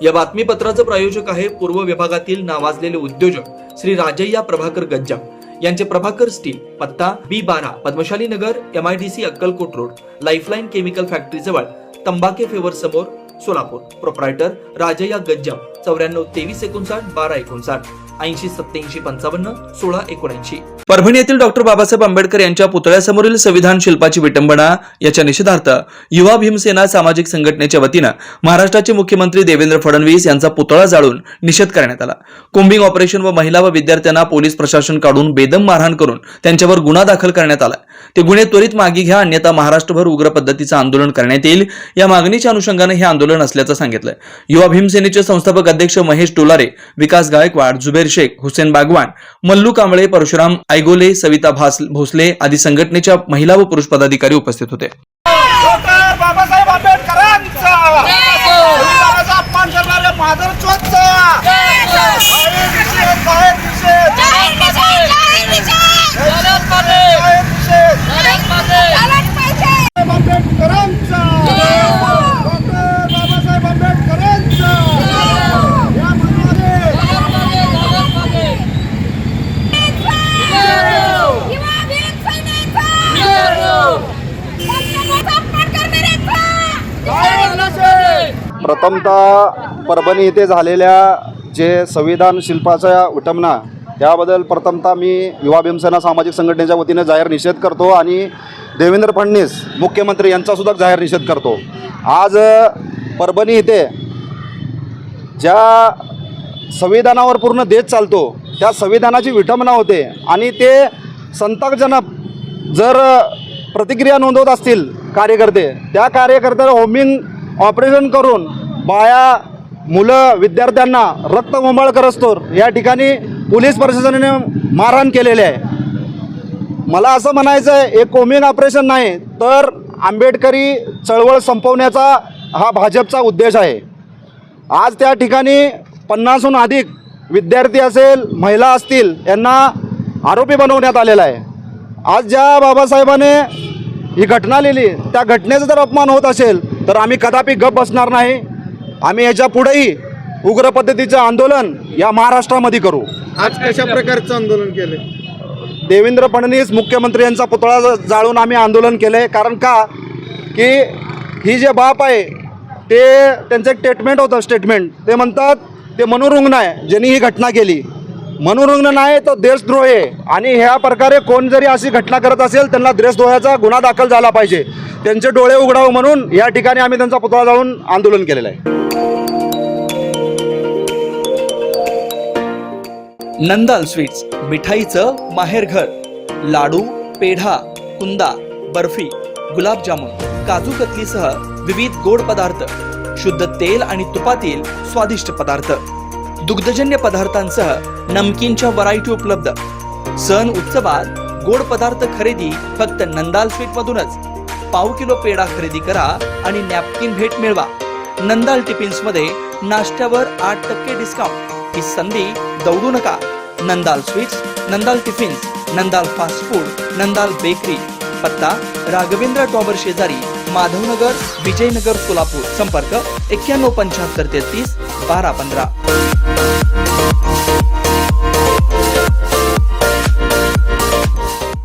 या बातमीपत्राचं प्रायोजक आहे पूर्व विभागातील नावाजलेले उद्योजक श्री राजय्या प्रभाकर गज्जाम यांचे प्रभाकर स्टील पत्ता बी बारा Padmashali Nagar M I D C Akkalkot road lifeline chemical factory जवळ तंबाके फेवर समोर सोलापूर. प्रोप्रायटर राजया गज्जाम चौऱ्याण्णव तेवीस एकोणसाठ बारा एकोणसाठ ऐंशी सत्याऐंशी पंचावन्न सोळा एकोणऐंशी. परभणी येथील डॉक्टर बाबासाहेब आंबेडकर यांच्या पुतळ्यासमोरील संविधान शिल्पाची विटंबना याच्या निषेधार्थ युवा भीमसेना सामाजिक संघटनेच्या वतीनं महाराष्ट्राचे मुख्यमंत्री देवेंद्र फडणवीस यांचा पुतळा जाळून निषेध करण्यात आला. कोम्बिंग ऑपरेशन व महिला व विद्यार्थ्यांना पोलीस प्रशासन काढून बेदम मारहाण करून त्यांच्यावर गुन्हा दाखल करण्यात आला. ते गुन्हे त्वरित मागे घ्या अन्यथा महाराष्ट्रभर उग्र पद्धतीचं आंदोलन करण्यात येईल. या मागणीच्या अनुषंगाने हे आंदोलन असल्याचं सांगितलं युवा भीमसेनेचे संस्थापक अध्यक्ष महेश टोलारे विकास गायकवाड जुबेर शेख हुसेन बागवान मल्लू कांबळे परशुराम आयगोले सविता भास भोसले आदी संघटनेच्या महिला व पुरुष पदाधिकारी उपस्थित होते डॉक्टर बाबासाहेब आंबेडकरांचा संविधानाचा अपमान करणाऱ्या माधव चोतचा बाहेर निषेध बाहेर निषेध बाहेर निषेध आंबेडकरांचा डॉक्टर बाबासाहेब आंबेडकरांचा या मनोरे प्रथमतः परभणी इथे झालेल्या जे संविधान शिल्पाच्या विटंबना त्याबद्दल प्रथमतः मी युवा भीमसेना सामाजिक संघटनेच्या वतीने जाहीर निषेध करतो आणि देवेंद्र फडणवीस मुख्यमंत्री यांचासुद्धा जाहीर निषेध करतो. आज परभणी इथे ज्या संविधानावर पूर्ण देश चालतो त्या संविधानाची विटंबना होते आणि ते संतापजनक जर प्रतिक्रिया नोंदवत असतील कार्यकर्ते त्या कार्यकर्त्याला होमिंग ऑपरेशन करून बाया मुलं विद्यार्थ्यांना रक्त मोमाळ करस्तोर. या ठिकाणी पोलीस प्रशासनाने मारहाण केलेले आहे. मला असं म्हणायचं आहे एक कोमिंग ऑपरेशन नाही तर आंबेडकरी चळवळ संपवण्याचा हा भाजपचा उद्देश आहे. आज त्या ठिकाणी पन्नासहून अधिक विद्यार्थी असेल महिला असतील यांना आरोपी बनवण्यात आलेला आहे. आज ज्या बाबासाहेबाने ही घटना लिहिली त्या घटनेचा जर अपमान होत असेल तर आम्ही कदापि गप बसणार नाही. आम्ही याच्या पुढेही उग्र पद्धतीचं आंदोलन या महाराष्ट्रामध्ये करू. आज कशा प्रकारचं आंदोलन केले देवेंद्र फडणवीस मुख्यमंत्री यांचा पुतळा ज- जाळून आम्ही आंदोलन केलं कारण का? की ही जे बाप आहे ते त्यांचं एक स्टेटमेंट होतं स्टेटमेंट ते म्हणतात ते मनोरुग्ण आहे ज्यांनी ही घटना केली. मनोरुग्ण नाही तो देशद्रोह आहे. आणि ह्या प्रकारे कोण जरी अशी घटना करत असेल त्यांना देशद्रोहाचा गुन्हा दाखल झाला पाहिजे. त्यांचे डोळे उघडावं म्हणून या ठिकाणी आम्ही त्यांचा पुतळा जाळून आंदोलन केलेलं आहे. नंदाल स्वीट्स मिठाईचं माहेरघर लाडू पेढा कुंदा बर्फी गुलाबजामुन काजू कतलीसह विविध गोड पदार्थ शुद्ध तेल आणि तुपातील स्वादिष्ट पदार्थ दुग्धजन्य पदार्थांसह नमकीनच्या व्हरायटी उपलब्ध. सण उत्सवात गोड पदार्थ खरेदी फक्त नंदाल स्वीट मधूनच पाव किलो पेढा खरेदी करा आणि नॅपकिन भेट मिळवा. नंदाल टिफिन्समध्ये नाश्त्यावर आठ टक्के डिस्काउंट ही संधी दौडू नका. Nandal sweets Nandal tiffins Nandal fast food Nandal bakery पत्ता राघवेंद्र टॉवर शेजारी माधवनगर विजयनगर सोलापूर. संपर्क एक्क्याण्णव पंच्याहत्तर तेहतीस बारा पंधरा.